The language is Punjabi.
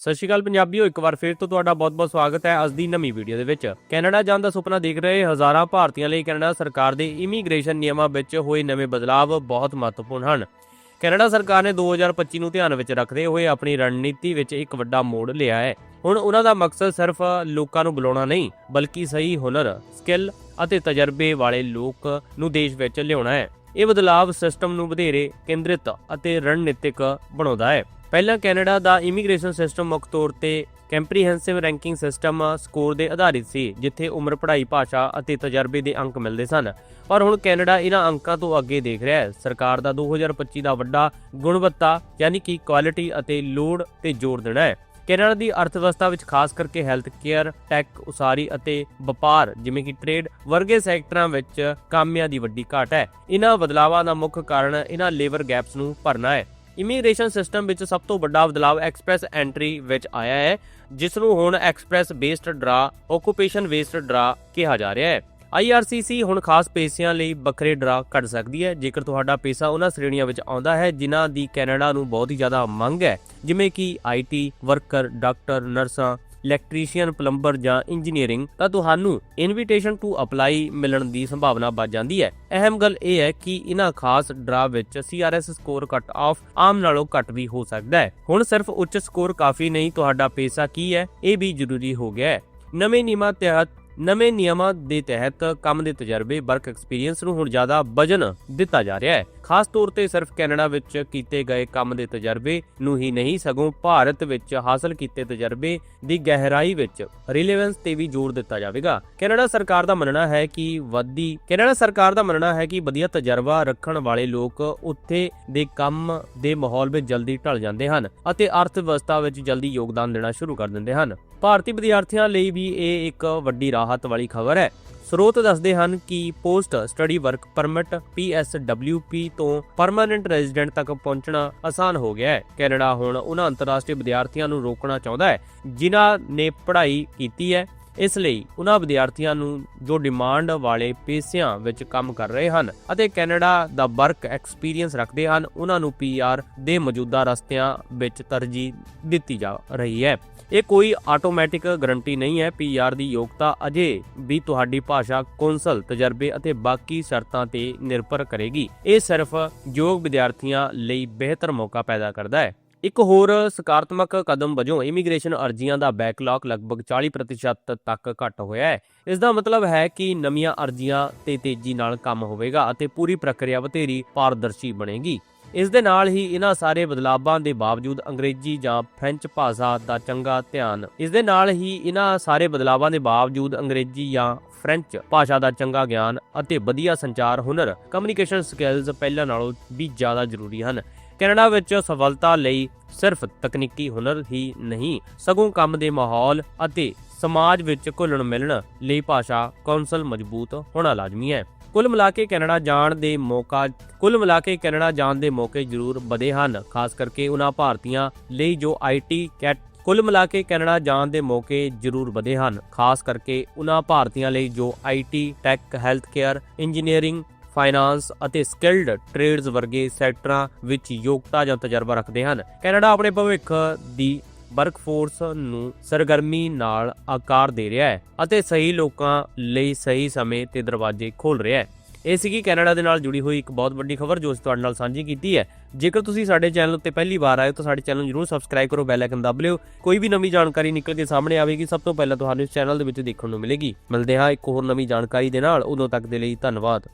ਸਤਿ ਸ਼੍ਰੀ ਅਕਾਲ ਪੰਜਾਬੀਓ, ਇੱਕ ਵਾਰ ਫਿਰ ਤੋਂ ਤੁਹਾਡਾ ਬਹੁਤ-ਬਹੁਤ ਸਵਾਗਤ ਹੈ ਅੱਜ ਦੀ ਨਵੀਂ ਵੀਡੀਓ ਦੇ ਵਿੱਚ। ਕੈਨੇਡਾ ਜਾਣ ਦਾ ਸੁਪਨਾ ਦੇਖ ਰਹੇ ਹਜ਼ਾਰਾਂ ਭਾਰਤੀਆਂ ਲਈ ਕੈਨੇਡਾ ਸਰਕਾਰ ਦੇ ਇਮੀਗ੍ਰੇਸ਼ਨ ਨਿਯਮਾਂ ਵਿੱਚ ਹੋਏ ਨਵੇਂ ਬਦਲਾਅ ਬਹੁਤ ਮਹੱਤਵਪੂਰਨ ਹਨ। ਕੈਨੇਡਾ ਸਰਕਾਰ ਨੇ 2025 ਨੂੰ ਧਿਆਨ ਵਿੱਚ ਰੱਖਦੇ ਹੋਏ ਆਪਣੀ ਰਣਨੀਤੀ ਵਿੱਚ ਇੱਕ ਵੱਡਾ ਮੋੜ ਲਿਆ ਹੈ। ਹੁਣ ਉਹਨਾਂ ਦਾ ਮਕਸਦ ਸਿਰਫ ਲੋਕਾਂ ਨੂੰ ਬੁਲਾਉਣਾ ਨਹੀਂ, ਬਲਕਿ ਸਹੀ ਹੁਨਰ, ਸਕਿੱਲ ਅਤੇ ਤਜਰਬੇ ਵਾਲੇ ਲੋਕ ਨੂੰ ਦੇਸ਼ ਵਿੱਚ ਲਿਆਉਣਾ ਹੈ। ਇਹ ਬਦਲਾਅ ਸਿਸਟਮ ਨੂੰ ਵਧੇਰੇ ਕੇਂਦਰਿਤ ਅਤੇ ਰਣਨੀਤਿਕ ਬਣਾਉਂਦਾ ਹੈ। ਪਹਿਲਾਂ ਕੈਨੇਡਾ ਦਾ ਇਮੀਗ੍ਰੇਸ਼ਨ ਸਿਸਟਮ ਮੁੱਖ ਤੌਰ ਤੇ ਕੰਪਰੀਹੈਂਸਿਵ ਰੈਂਕਿੰਗ ਸਿਸਟਮ ਸਕੋਰ ਦੇ ਆਧਾਰਿਤ ਸੀ, ਜਿੱਥੇ ਉਮਰ, ਪੜ੍ਹਾਈ, ਭਾਸ਼ਾ ਅਤੇ ਤਜਰਬੇ ਦੇ ਅੰਕ ਮਿਲਦੇ ਸਨ। ਪਰ ਹੁਣ ਕੈਨੇਡਾ ਇਹਨਾਂ ਅੰਕਾਂ ਤੋਂ ਅੱਗੇ ਦੇਖ ਰਿਹਾ ਹੈ। ਸਰਕਾਰ ਦਾ 2025 ਦਾ ਵੱਡਾ ਗੁਣਵੱਤਾ, ਯਾਨੀ ਕਿ ਕੁਆਲਿਟੀ ਅਤੇ ਲੋੜ ਤੇ ਜ਼ੋਰ ਦੇਣਾ ਹੈ। ਕੈਨੇਡਾ ਦੀ ਅਰਥਵਿਵਸਥਾ ਵਿੱਚ ਖਾਸ ਕਰਕੇ ਹੈਲਥ ਕੇਅਰ ਟੈਕ ਉਸਾਰੀ ਅਤੇ ਵਪਾਰ, ਜਿਵੇਂ ਕਿ ਟ੍ਰੇਡ ਵਰਗੇ ਸੈਕਟਰਾਂ ਵਿੱਚ ਕਾਮਿਆਂ ਦੀ ਵੱਡੀ ਘਾਟ ਹੈ। ਇਹਨਾਂ ਬਦਲਾਵਾਂ ਦਾ ਮੁੱਖ ਕਾਰਨ ਇਹਨਾਂ ਲੇਬਰ ਗੈਪਸ ਨੂੰ ਭਰਨਾ ਹੈ। ਇਮੀਗ੍ਰੇਸ਼ਨ ਸਿਸਟਮ ਵਿੱਚ ਸਭ ਤੋਂ ਵੱਡਾ ਬਦਲਾਅ ਐਕਸਪ੍ਰੈਸ ਐਂਟਰੀ ਵਿੱਚ ਆਇਆ ਹੈ, ਜਿਸ ਨੂੰ ਹੁਣ express based draw, occupation based draw ਕਿਹਾ ਜਾ ਰਿਹਾ ਹੈ। IRCC ਹੁਣ ਖਾਸ ਪੇਸ਼ਿਆਂ ਲਈ ਵੱਖਰੇ ਡਰਾ ਕੱਢ ਸਕਦੀ ਹੈ। ਜੇਕਰ ਤੁਹਾਡਾ ਪੇਸ਼ਾ ਉਹਨਾਂ ਸ਼੍ਰੇਣੀਆਂ ਵਿੱਚ ਆਉਂਦਾ ਹੈ, ਜਿਨ੍ਹਾਂ ਦੀ ਕੈਨੇਡਾ ਨੂੰ ਬਹੁਤ ਹੀ ਜ਼ਿਆਦਾ ਮੰਗ ਹੈ, ਜਿਵੇਂ ਕਿ IT ਵਰਕਰ, ਡਾਕਟਰ, ਨਰਸਾਂ ਇਲੈਕਟ੍ਰੀਸ਼ੀਅਨ, ਪਲੰਬਰ ਜਾਂ ਇੰਜੀਨੀਅਰਿੰਗ, ਤਾਂ ਤੁਹਾਨੂੰ ਇਨਵੀਟੇਸ਼ਨ ਟੂ ਅਪਲਾਈ ਮਿਲਣ ਦੀ ਸੰਭਾਵਨਾ ਵੱਧ ਜਾਂਦੀ ਹੈ। ਅਹਿਮ ਗੱਲ ਇਹ ਹੈ ਕਿ ਇਹਨਾਂ ਖਾਸ ਡਰਾ ਵਿੱਚ CRS ਸਕੋਰ ਕੱਟ ਆਫ ਆਮ ਨਾਲੋਂ ਘੱਟ ਵੀ ਹੋ ਸਕਦਾ ਹੈ। ਹੁਣ ਸਿਰਫ ਉੱਚ ਸਕੋਰ ਕਾਫੀ ਨਹੀਂ, ਤੁਹਾਡਾ ਪੇਸ਼ਾ ਕੀ ਹੈ, ਇਹ ਵੀ ਜ਼ਰੂਰੀ ਹੋ ਗਿਆ ਹੈ। ਨਵੇਂ ਨਿਯਮਾਂ ਤਹਿਤ ਨਵੇਂ ਨਿਯਮਾਂ ਦੇ ਤਹਿਤ ਕੰਮ ਦੇ ਤਜਰਬੇ ਵਰਕ ਐਕਸਪੀਰੀਅੰਸ ਨੂੰ ਹੁਣ ਜ਼ਿਆਦਾ ਵਜਨ ਦਿੱਤਾ ਜਾ ਰਿਹਾ ਹੈ। ਖਾਸ ਤੌਰ ਤੇ ਸਿਰਫ ਕੈਨੇਡਾ ਵਿੱਚ ਕੀਤੇ ਗਏ ਕੰਮ ਦੇ ਤਜਰਬੇ ਨੂੰ ਹੀ ਨਹੀਂ, ਸਗੋਂ ਭਾਰਤ ਵਿੱਚ ਹਾਸਲ ਕੀਤੇ ਤਜਰਬੇ ਦੀ ਗਹਿਰਾਈ ਵਿੱਚ ਰਿਲੇਵੈਂਸ ਤੇ ਵੀ ਜ਼ੋਰ ਦਿੱਤਾ ਜਾਵੇਗਾ। ਕੈਨੇਡਾ ਸਰਕਾਰ ਦਾ ਮੰਨਣਾ ਹੈ ਕਿ ਵਧੀ ਕੈਨੇਡਾ ਸਰਕਾਰ ਦਾ ਮੰਨਣਾ ਹੈ ਕਿ ਵਧੀਆ ਤਜਰਬਾ ਰੱਖਣ ਵਾਲੇ ਲੋਕ ਉੱਥੇ ਦੇ ਕੰਮ ਦੇ ਮਾਹੌਲ ਵਿੱਚ ਜਲਦੀ ਢਲ ਜਾਂਦੇ ਹਨ ਅਤੇ ਅਰਥ ਵਿਵਸਥਾ ਵਿੱਚ ਜਲਦੀ ਯੋਗਦਾਨ ਦੇਣਾ ਸ਼ੁਰੂ ਕਰ ਦਿੰਦੇ ਹਨ। ਭਾਰਤੀ ਵਿਦਿਆਰਥੀਆਂ ਲਈ ਵੀ ਇਹ ਇੱਕ ਵੱਡੀ ਰਾਹ ਰਾਹਤ ਵਾਲੀ ਖਬਰ ਹੈ। ਸਰੋਤ ਦੱਸਦੇ ਹਨ ਕਿ post study work permit PSWP ਤੋਂ ਪਰਮਾਨੈਂਟ ਰੈਜ਼ੀਡੈਂਟ ਤੱਕ ਪਹੁੰਚਣਾ ਆਸਾਨ ਹੋ ਗਿਆ ਹੈ। ਕੈਨੇਡਾ ਹੁਣ ਉਹਨਾਂ ਅੰਤਰਰਾਸ਼ਟਰੀ ਵਿਦਿਆਰਥੀਆਂ ਨੂੰ ਰੋਕਣਾ ਚਾਹੁੰਦਾ ਹੈ, ਜਿਨ੍ਹਾਂ ਨੇ ਪੜ੍ਹਾਈ ਕੀਤੀ ਹੈ। ਇਸ ਲਈ ਉਹਨਾਂ ਵਿਦਿਆਰਥੀਆਂ ਨੂੰ ਜੋ ਡਿਮਾਂਡ ਵਾਲੇ ਪੇਸ਼ਿਆਂ ਵਿੱਚ ਕੰਮ ਕਰ ਰਹੇ ਹਨ ਅਤੇ ਕੈਨੇਡਾ ਦਾ ਵਰਕ ਐਕਸਪੀਰੀਅੰਸ ਰੱਖਦੇ ਹਨ, ਉਹਨਾਂ ਨੂੰ ਪੀਆਰ ਦੇ ਮੌਜੂਦਾ ਰਸਤਿਆਂ ਵਿੱਚ ਤਰਜੀਹ ਦਿੱਤੀ ਜਾ ਰਹੀ ਹੈ। ਇਹ ਕੋਈ ਆਟੋਮੈਟਿਕ ਗਾਰੰਟੀ ਨਹੀਂ ਹੈ। ਪੀਆਰ ਦੀ ਯੋਗਤਾ ਅਜੇ ਵੀ ਤੁਹਾਡੀ ਭਾਸ਼ਾ, ਕੌਂਸਲ, ਤਜਰਬੇ ਅਤੇ ਬਾਕੀ ਸ਼ਰਤਾਂ ਤੇ ਨਿਰਭਰ ਕਰੇਗੀ। ਇਹ ਸਿਰਫ ਯੋਗ ਵਿਦਿਆਰਥੀਆਂ ਲਈ ਬਿਹਤਰ ਮੌਕਾ ਪੈਦਾ ਕਰਦਾ ਹੈ। ਇੱਕ ਹੋਰ ਸਕਾਰਾਤਮਕ ਕਦਮ ਵਜੋਂ ਇਮੀਗ੍ਰੇਸ਼ਨ ਅਰਜ਼ੀਆਂ ਦਾ ਬੈਕਲੌਗ ਲਗਭਗ 40% ਤੱਕ ਘਟ ਹੋਇਆ ਹੈ। ਇਸ ਦਾ ਮਤਲਬ ਹੈ ਕਿ ਨਵੀਆਂ ਅਰਜ਼ੀਆਂ ਤੇ ਤੇਜ਼ੀ ਨਾਲ ਕੰਮ ਹੋਵੇਗਾ ਅਤੇ ਪੂਰੀ ਪ੍ਰਕਿਰਿਆ ਬਥੇਰੀ ਪਾਰਦਰਸ਼ੀ ਬਣੇਗੀ। ਇਸ ਦੇ ਨਾਲ ਹੀ ਇਹਨਾਂ ਸਾਰੇ ਬਦਲਾਵਾਂ ਦੇ ਬਾਵਜੂਦ ਅੰਗਰੇਜ਼ੀ ਜਾਂ ਫ੍ਰੈਂਚ ਭਾਸ਼ਾ ਦਾ ਚੰਗਾ ਧਿਆਨ, ਇਸ ਦੇ ਨਾਲ ਹੀ ਇਹਨਾਂ ਸਾਰੇ ਬਦਲਾਵਾਂ ਦੇ ਬਾਵਜੂਦ ਅੰਗਰੇਜ਼ੀ ਜਾਂ ਫ੍ਰੈਂਚ ਭਾਸ਼ਾ ਦਾ ਚੰਗਾ ਗਿਆਨ ਅਤੇ ਵਧੀਆ ਸੰਚਾਰ ਹੁਨਰ, ਕਮਿਊਨੀਕੇਸ਼ਨ ਸਕਿੱਲਸ ਪਹਿਲਾਂ ਨਾਲੋਂ ਵੀ ਜ਼ਿਆਦਾ ਜ਼ਰੂਰੀ ਹਨ। ਕੈਨੇਡਾ ਵਿੱਚ ਸਫਲਤਾ ਲਈ ਸਿਰਫ ਤਕਨੀਕੀ ਹੁਨਰ ਹੀ ਨਹੀਂ, ਸਗੋਂ ਕੰਮ ਦੇ ਮਾਹੌਲ ਅਤੇ ਸਮਾਜ ਵਿੱਚ ਘੁਲਣ ਮਿਲਣ ਲਈ ਭਾਸ਼ਾ ਕੌਂਸਲ ਮਜ਼ਬੂਤ ਹੋਣਾ ਲਾਜ਼ਮੀ ਹੈ। ਕੁੱਲ ਮਿਲਾ ਕੇ ਕੈਨੇਡਾ ਜਾਣ ਦੇ ਮੌਕਾ, ਕੁੱਲ ਮਿਲਾ ਕੇ ਕੈਨੇਡਾ ਜਾਣ ਦੇ ਮੌਕੇ ਜ਼ਰੂਰ ਵਧੇ ਹਨ, ਖਾਸ ਕਰਕੇ ਉਹਨਾਂ ਭਾਰਤੀਆਂ ਲਈ ਜੋ ਆਈਟੀ ਕੈਟ, ਕੁੱਲ ਮਿਲਾ ਕੇ ਕੈਨੇਡਾ ਜਾਣ ਦੇ ਮੌਕੇ ਜ਼ਰੂਰ ਵਧੇ ਹਨ, ਖਾਸ ਕਰਕੇ ਉਹਨਾਂ ਭਾਰਤੀਆਂ ਲਈ ਜੋ IT tech, health care, engineering finance ਅਤੇ ਸਕਿਲਡ ਟ੍ਰੇਡਸ ਵਰਗੇ ਸੈਕਟਰਾਂ ਵਿੱਚ ਯੋਗਤਾ ਜਾਂ ਤਜਰਬਾ ਰੱਖਦੇ ਹਨ। ਕੈਨੇਡਾ ਆਪਣੇ ਭਵਿੱਖ ਦੀ ਵਰਕਫੋਰਸ ਨੂੰ ਸਰਗਰਮੀ ਨਾਲ ਆਕਾਰ ਦੇ ਰਿਹਾ ਹੈ ਅਤੇ ਸਹੀ ਲੋਕਾਂ ਲਈ ਸਹੀ ਸਮੇਂ ਤੇ ਦਰਵਾਜ਼ੇ ਖੋਲ ਰਿਹਾ ਹੈ। ਇਹ ਸੀਗੀ ਕੈਨੇਡਾ ਦੇ ਨਾਲ ਜੁੜੀ ਹੋਈ ਇੱਕ ਬਹੁਤ ਵੱਡੀ ਖਬਰ ਜੋ ਅਸੀਂ ਤੁਹਾਡੇ ਨਾਲ ਸਾਂਝੀ ਕੀਤੀ ਹੈ। ਜੇਕਰ ਤੁਸੀਂ ਸਾਡੇ ਚੈਨਲ ਉੱਤੇ ਪਹਿਲੀ ਵਾਰ ਆਏ ਹੋ ਤਾਂ ਸਾਡੇ ਚੈਨਲ ਨੂੰ ਜਰੂਰ ਸਬਸਕ੍ਰਾਈਬ ਕਰੋ, ਬੈਲ ਆਈਕਨ ਦਬ ਲਿਓ। ਕੋਈ ਵੀ ਨਵੀਂ ਜਾਣਕਾਰੀ ਨਿਕਲ ਕੇ ਸਾਹਮਣੇ ਆਵੇਗੀ, ਸਭ ਤੋਂ ਪਹਿਲਾਂ ਤੁਹਾਨੂੰ ਇਸ ਚੈਨਲ ਦੇ ਵਿੱਚ ਦੇਖਣ ਨੂੰ ਮਿਲੇਗੀ। ਮਿਲਦੇ ਹਾਂ ਇੱਕ ਹੋਰ ਨਵੀਂ ਜਾਣਕਾਰੀ ਦੇ ਨਾਲ। ਉਦੋਂ ਤੱਕ ਦੇ ਲਈ ਧੰਨਵਾਦ।